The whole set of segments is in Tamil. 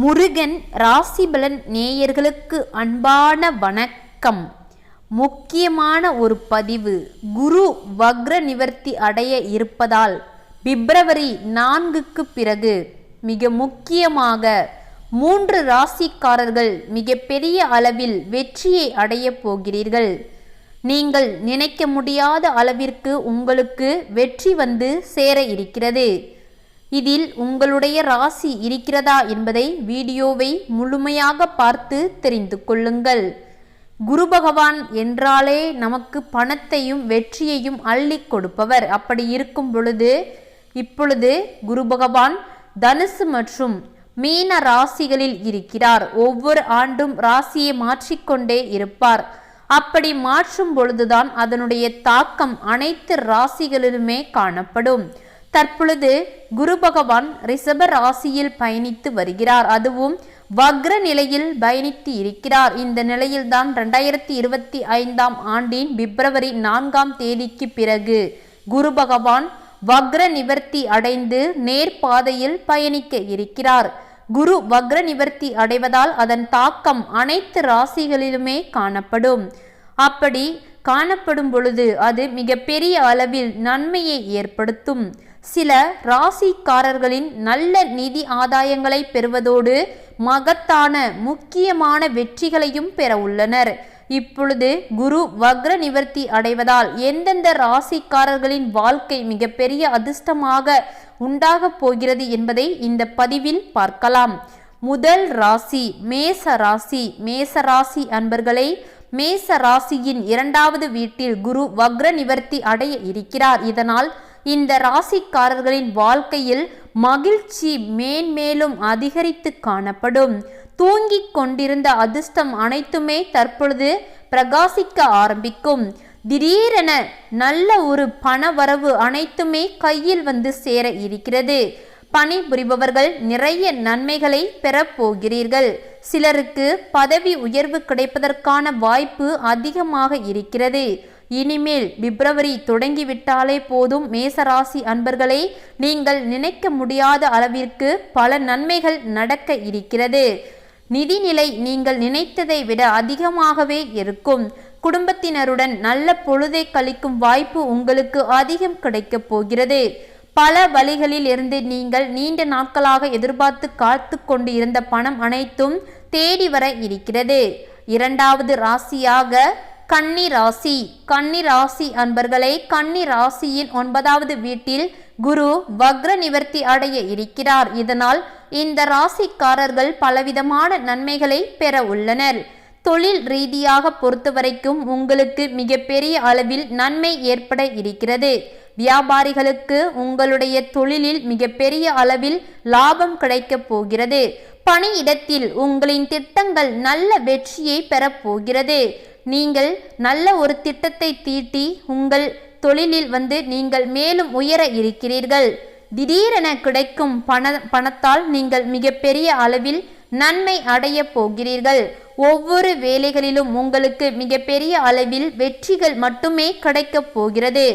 முருகன் ராசிபலன் நேயர்களுக்கு அன்பான வணக்கம். முக்கியமான ஒரு பதிவு. குரு வக்ர நிவர்த்தி அடைய இருப்பதால் பிப்ரவரி நான்குக்கு பிறகு மிக முக்கியமாக மூன்று ராசிக்காரர்கள் மிகப்பெரிய அளவில் வெற்றியை அடையப் போகிறீர்கள். நீங்கள் நினைக்க முடியாத அளவிற்கு உங்களுக்கு வெற்றி வந்து சேர இருக்கிறது. இதில் உங்களுடைய ராசி இருக்கிறதா என்பதை வீடியோவை முழுமையாக பார்த்து தெரிந்து கொள்ளுங்கள். குரு பகவான் என்றாலே நமக்கு பணத்தையும் வெற்றியையும் அள்ளி கொடுப்பவர். அப்படி இருக்கும் பொழுது இப்பொழுது குரு பகவான் தனுசு மற்றும் மீன ராசிகளில் இருக்கிறார். ஒவ்வொரு ஆண்டும் ராசியை மாற்றிக்கொண்டே இருப்பார். அப்படி மாற்றும் பொழுதுதான் அதனுடைய தாக்கம் அனைத்து ராசிகளிலுமே காணப்படும். தற்பொழுது குரு பகவான் ரிஷப ராசியில் பயணித்து வருகிறார். அதுவும் வக்ர நிலையில் பயணித்து இருக்கிறார். இந்த நிலையில்தான் ரெண்டாயிரத்தி இருபத்தி ஐந்தாம் ஆண்டின் பிப்ரவரி நான்காம் தேதிக்கு பிறகு குரு பகவான் வக்ர நிவர்த்தி அடைந்து நேர்பாதையில் பயணிக்க இருக்கிறார். குரு வக்ர நிவர்த்தி அடைவதால் அதன் தாக்கம் அனைத்து ராசிகளிலுமே காணப்படும். அப்படி காணப்படும் பொழுது அது மிகப்பெரிய அளவில் நன்மையை ஏற்படுத்தும். சில ராசிக்காரர்களின் நல்ல நிதி ஆதாயங்களை பெறுவதோடு மகத்தான முக்கியமான வெற்றிகளையும் பெற உள்ளனர். இப்பொழுது குரு வக்ர நிவர்த்தி அடைவதால் எந்தெந்த ராசிக்காரர்களின் வாழ்க்கை மிகப்பெரிய அதிர்ஷ்டமாக உண்டாகப் போகிறது என்பதை இந்த பதிவில் பார்க்கலாம். முதல் ராசி மேச ராசி மேச ராசி அன்பர்களை மேச ராசியின் இரண்டாவது வீட்டில் குரு வக்ர நிவர்த்தி அடைய இருக்கிறார். இதனால் இந்த ராசிக்காரர்களின் வாழ்க்கையில் மகிழ்ச்சி மேன்மேலும் அதிகரித்து காணப்படும். தூங்கிக் கொண்டிருந்த அதிர்ஷ்டம் அனைத்துமே தற்பொழுது பிரகாசிக்க ஆரம்பிக்கும். திடீரென நல்ல ஒரு பண வரவு அனைத்துமே கையில் வந்து சேர இருக்கிறது. பணிபுரிபவர்கள் நிறைய நன்மைகளை பெறப்போகிறீர்கள் சிலருக்கு பதவி உயர்வு கிடைப்பதற்கான வாய்ப்பு அதிகமாக இருக்கிறது. இனிமேல் பிப்ரவரி தொடங்கிவிட்டாலே போதும் மேசராசி அன்பர்களை நீங்கள் நினைக்க முடியாத அளவிற்கு பல நன்மைகள் நடக்க இருக்கிறது. நிதிநிலை நீங்கள் நினைத்ததை விட அதிகமாகவே இருக்கும். குடும்பத்தினருடன் நல்ல பொழுதை கழிக்கும் வாய்ப்பு உங்களுக்கு அதிகம் கிடைக்கப் போகிறது. பல வழிகளில் இருந்து நீங்கள் நீண்ட நாட்களாக எதிர்பார்த்து காத்து கொண்டு இருந்த பணம் அனைத்தும் தேடி வர இருக்கிறது. இரண்டாவது ராசியாக கன்னி ராசி கன்னி ராசி அன்பர்களே கன்னி ராசியின் ஒன்பதாவது வீட்டில் குரு வக்ர நிவர்த்தி அடைய இருக்கிறார். இதனால் இந்த ராசிக்காரர்கள் பலவிதமான நன்மைகளை பெற உள்ளனர். தொழில் ரீதியாக பொறுத்தவரைக்கும் உங்களுக்கு மிகப்பெரிய அளவில் நன்மை ஏற்பட இருக்கிறது. வியாபாரிகளுக்கு உங்களுடைய தொழிலில் மிகப்பெரிய அளவில் லாபம் கிடைக்கப் போகிறது. பணியிடத்தில் உங்களின் திட்டங்கள் நல்ல வெற்றியை பெறப்போகிறது நீங்கள் நல்ல ஒரு திட்டத்தை தீட்டி உங்கள் தொழிலில் வந்து நீங்கள் மேலும் உயர இருக்கிறீர்கள். திடீரென கிடைக்கும் பண பணத்தால் நீங்கள் மிகப்பெரிய அளவில் நன்மை அடைய போகிறீர்கள். ஒவ்வொரு வேலைகளிலும் உங்களுக்கு மிகப்பெரிய அளவில் வெற்றிகள் மட்டுமே கிடைக்கப் போகிறது.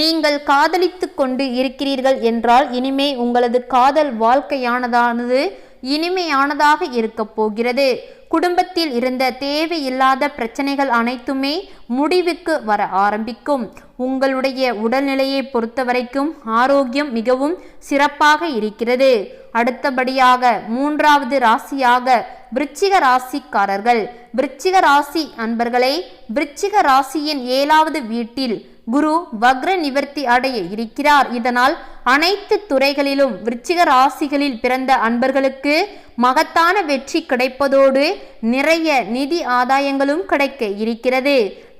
நீங்கள் காதலித்து கொண்டு இருக்கிறீர்கள் என்றால் இனிமே உங்களது காதல் வாழ்க்கையானதானது இனிமையானதாக இருக்கப் போகிறது. குடும்பத்தில் இருந்த தேவையில்லாத பிரச்சனைகள் அனைத்துமே முடிவுக்கு வர ஆரம்பிக்கும். உங்களுடைய உடல்நிலையை பொறுத்தவரைக்கும் ஆரோக்கியம் மிகவும் சிறப்பாக இருக்கிறது. அடுத்தபடியாக மூன்றாவது ராசியாக விருச்சிக ராசிக்காரர்கள். விருச்சிக ராசி அன்பர்களே விருச்சிக ராசியின் ஏழாவது வீட்டில் குரு வக்ர நிவர்த்தி அடைய இருக்கிறார். இதனால் அனைத்து துறைகளிலும் விருச்சிக ராசிகளில் பிறந்த அன்பர்களுக்கு மகத்தான வெற்றி கிடைப்பதோடு நிறைய நிதி ஆதாயங்களும் கிடைக்க இருக்கிறது.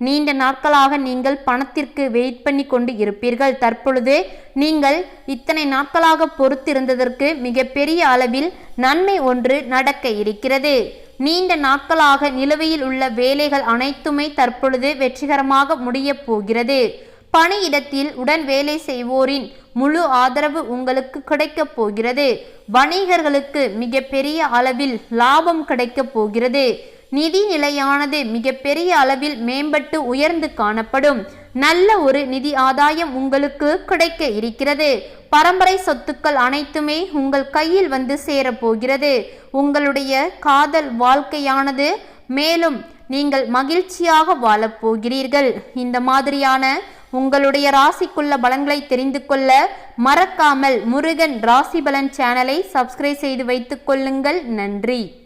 நீண்ட நாட்களாக நீங்கள் பணத்திற்கு வெயிட் பண்ணி கொண்டு இருப்பீர்கள். தற்பொழுது நீங்கள் இத்தனை நாட்களாக பொறுத்திருந்ததற்கு மிகப்பெரிய அளவில் நன்மை ஒன்று நடக்க இருக்கிறது. நீண்ட நாட்களாக நிலுவையில் உள்ள வேலைகள் அனைத்துமே தற்பொழுது வெற்றிகரமாக முடியப் போகிறது. பணியிடத்தில் உடன் வேலை செய்வோரின் முழு ஆதரவு உங்களுக்கு கிடைக்கப் போகிறது. வணிகர்களுக்கு மிகப்பெரிய அளவில் லாபம் கிடைக்கப் போகிறது. நிதி நிலையானது மிகப்பெரிய அளவில் மேம்பட்டு உயர்ந்து காணப்படும். நல்ல ஒரு நிதி ஆதாயம் உங்களுக்கு கிடைக்க இருக்கிறது. பரம்பரை சொத்துக்கள் அனைத்துமே உங்கள் கையில் வந்து சேரப்போகிறது. உங்களுடைய காதல் வாழ்க்கையானது மேலும் நீங்கள் மகிழ்ச்சியாக வாழப் போகிறீர்கள். இந்த மாதிரியான உங்களுடைய ராசிக்குள்ள பலன்களை தெரிந்து கொள்ள மறக்காமல் முருகன் ராசி பலன் சேனலை சப்ஸ்கிரைப் செய்து வைத்துக் கொள்ளுங்கள். நன்றி.